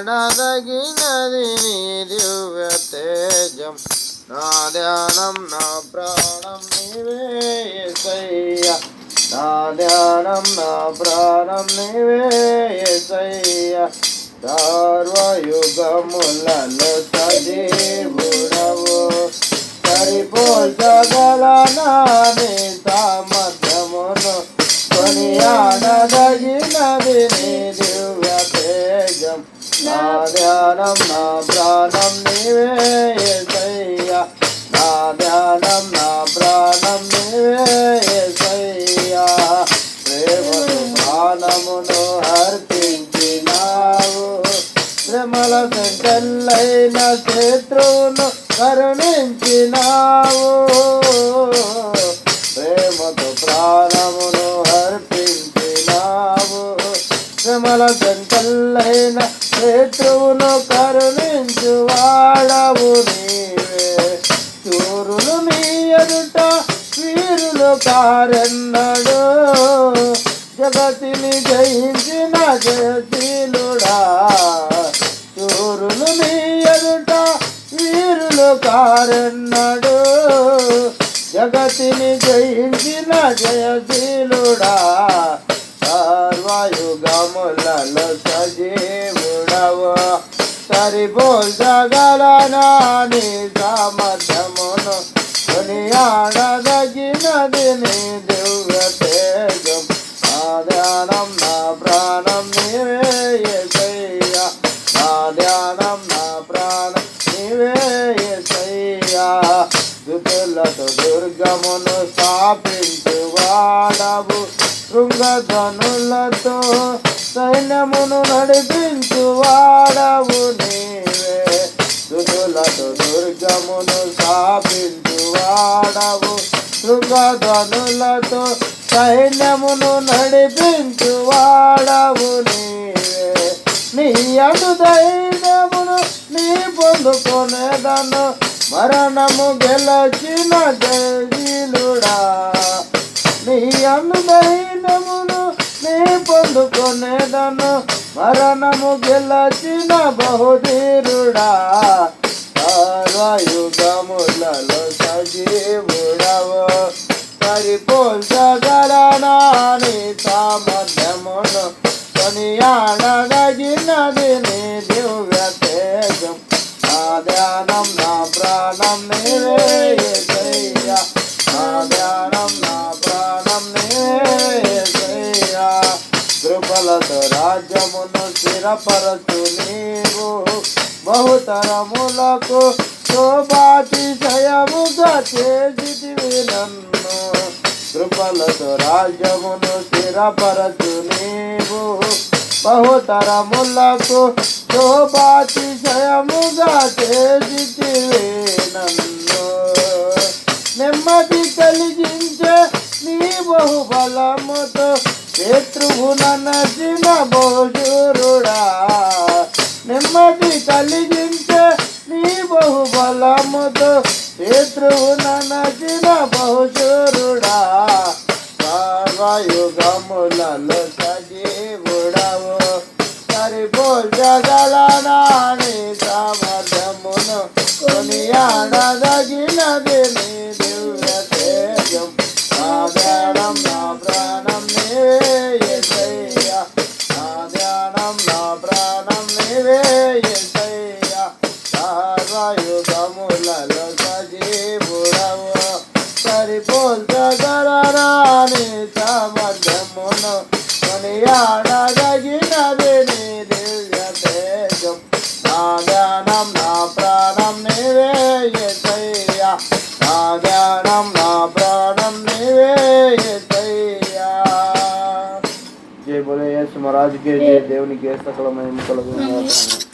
అడదగినది నీ దివ్య తేజం. నా ధ్యానం నా ప్రాణం నీవే యేసయ్య నా ధ్యానం నా ప్రాణం నీవే యేసయ్య సర్వయుగములలో సజీవుడవు. సరిపోల్చగలనా నీ సామర్థ్యమును? కొనియాడదగినది నీ నా ధ్యానం నా ప్రాణం నీవే యేసయ్యా నా ధ్యానం నా ప్రాణం నీవే యేసయ్యా ప్రేమను ప్రాణమును అర్పించినావు శ్రమల సంకల్లైన శత్రువును కరుణించినావు సంకల్లైన శత్రువును కరుణించు వాడవు నీవే. చూరులు మీ ఎదుట వీరులు కారెన్నడు. జగతిని జయించిన జయశీలుడా. చూరులు మీ ఎదుట వీరులు కారెన్నడు. జగతిని జయించిన జయశీలుడా. సరిపోల్చగలనా నీ సామర్థ్యమును కొనియాడదగినది నీ దివ్య తేజం ఆధ్యానం నా ప్రాణం నీవే యేసయ్యా ఆధ్యానం నా ప్రాణం నీవే యేసయ్యా దుతులతో దుర్గమును స్థాపించు వాడవు శృంగధనులతో సైన్యమును నడిపించు వాడవు స్థాపించు వాడవు శృంగధనులతో సైన్యమును నడిపించు వాడవు నీవే. నీ అడు ధైర్యమును నీ పొందుకునేదను. మరణము గెలచిన జయశీలుడా నీ అను ధైర్యమును నీ పొందుకునేదను. మరణము గెలచిన బహుధీరుడా. సర్వయుగ సరిపోల్చగలనా సామర్థ్యమును కొనియాడదగినది నీ దివ్య తేజం. నా ధ్యానం నా ప్రాణం నీవే నా ధ్యానం నా ప్రాణం కృపలతో రాజ్యమును స్థిరపరచు నీవు. బహుతరములకు శోభాతిశయముగా చేసి నన్ను. కృపలతో రాజ్యమును స్థిరపరచు నీవు. బహుతరములకు శోభాతిశయముగా చేసిటివి నన్ను. నెమ్మది కలిగించే నీ బహుబలముతో శత్రువున నచిన బహుశూరుడా నెమ్మది కలిగించే నీ బహుబలముతో శత్రువు సరిపోల్చగలనా నీ సామర్థ్యమును కొనియాడదగినది నీ దివ్య తేజం నా ధ్యానం నా ప్రాణం నీవే యేసయ్యా నా ధ్యానం నా ప్రాణం నీవే యేసయ్యా సర్వయుగములలో సజీవుడవు సరిపోల్చగలరా నీ సామర్థ్యమును జయ బోలే సుమరాజుకే జయ దేవునికి ఏ సకలమైన కలుగు